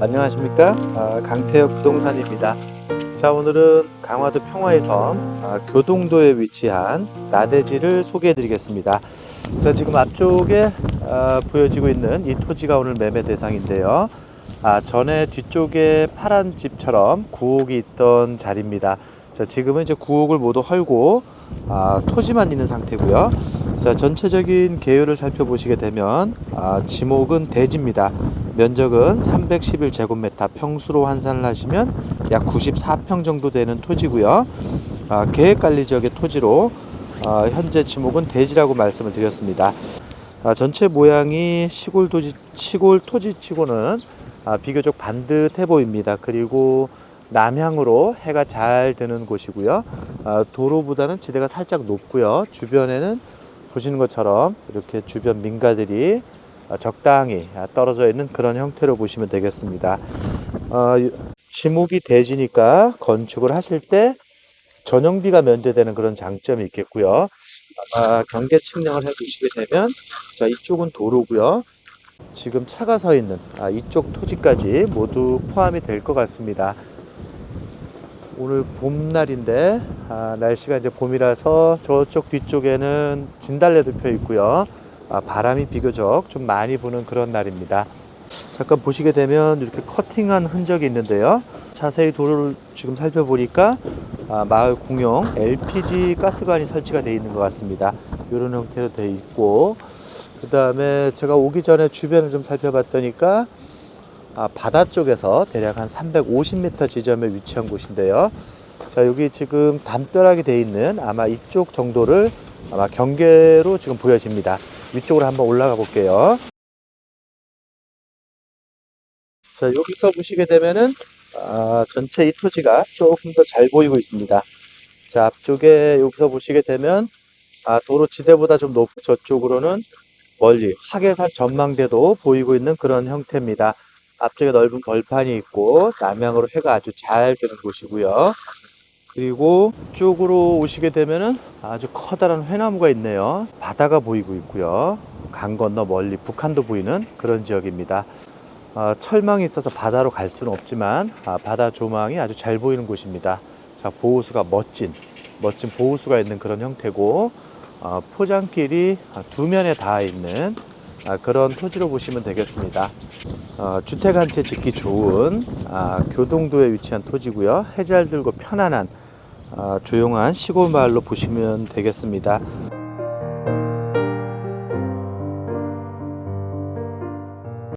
안녕하십니까? 아, 강태혁 부동산입니다. 자 오늘은 강화도 평화의섬 아, 교동도에 위치한 나대지를 소개해 드리겠습니다. 자 지금 앞쪽에 아, 보여지고 있는 이 토지가 오늘 매매 대상인데요. 아, 전에 뒤쪽에 파란 집처럼 구옥이 있던 자리입니다. 자 지금은 이제 구옥을 모두 헐고 아, 토지만 있는 상태고요. 자 전체적인 계율을 살펴보시게 되면 아, 지목은 대지입니다 면적은 311제곱미터 평수로 환산을 하시면 약 94평 정도 되는 토지고요. 아, 계획관리 지역의 토지로 아, 현재 지목은 대지라고 말씀을 드렸습니다. 아, 전체 모양이 시골 토지 시골 토지치고는 아, 비교적 반듯해 보입니다. 그리고 남향으로 해가 잘 드는 곳이고요. 아, 도로보다는 지대가 살짝 높고요. 주변에는 보시는 것처럼 이렇게 주변 민가들이 어, 적당히 아, 떨어져 있는 그런 형태로 보시면 되겠습니다. 어, 이- 지목이 대지니까 건축을 하실 때 전용비가 면제되는 그런 장점이 있겠고요. 아마 경계 측량을 해보시게 되면 자 이쪽은 도로고요. 지금 차가 서 있는 아, 이쪽 토지까지 모두 포함이 될 것 같습니다. 오늘 봄날인데 아, 날씨가 이제 봄이라서 저쪽 뒤쪽에는 진달래도 펴 있고요. 아, 바람이 비교적 좀 많이 부는 그런 날입니다. 잠깐 보시게 되면 이렇게 커팅한 흔적이 있는데요. 자세히 도로를 지금 살펴보니까 아, 마을 공용 LPG 가스관이 설치가 되어 있는 것 같습니다. 이런 형태로 되어 있고 그 다음에 제가 오기 전에 주변을 좀 살펴봤더니까 아, 바다 쪽에서 대략 한 350m 지점에 위치한 곳인데요. 자 여기 지금 담벼락이 되어 있는 아마 이쪽 정도를 아마 경계로 지금 보여집니다. 위쪽으로 한번 올라가 볼게요. 자, 여기서 보시게 되면은, 아, 전체 이 토지가 조금 더 잘 보이고 있습니다. 자, 앞쪽에 여기서 보시게 되면, 아, 도로 지대보다 좀 높은 저쪽으로는 멀리 화계산 전망대도 보이고 있는 그런 형태입니다. 앞쪽에 넓은 벌판이 있고, 남향으로 해가 아주 잘 드는 곳이고요. 그리고 쪽으로 오시게 되면은 아주 커다란 회나무가 있네요. 바다가 보이고 있고요. 강 건너 멀리 북한도 보이는 그런 지역입니다. 아, 철망이 있어서 바다로 갈 수는 없지만 아, 바다 조망이 아주 잘 보이는 곳입니다. 자, 보호수가 멋진 멋진 보호수가 있는 그런 형태고 아, 포장길이 아, 두 면에 닿아 있는 아, 그런 토지로 보시면 되겠습니다. 어, 주택 한 채 짓기 좋은 아, 교동도에 위치한 토지고요. 해잘 들고 편안한 아, 조용한 시골 마을로 보시면 되겠습니다.